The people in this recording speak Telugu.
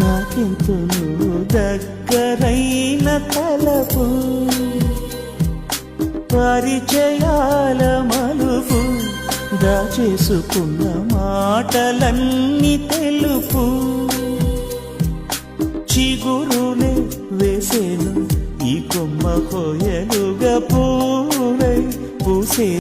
నాకెంతును దగ్గరైన తలపు? పరిచయాల మలుపు దాచేసుకున్న మాటలన్నీ తెలుపు. చిగురునే వేసేను ఈ కొమ్మ కోయలుగా పూవై పూసే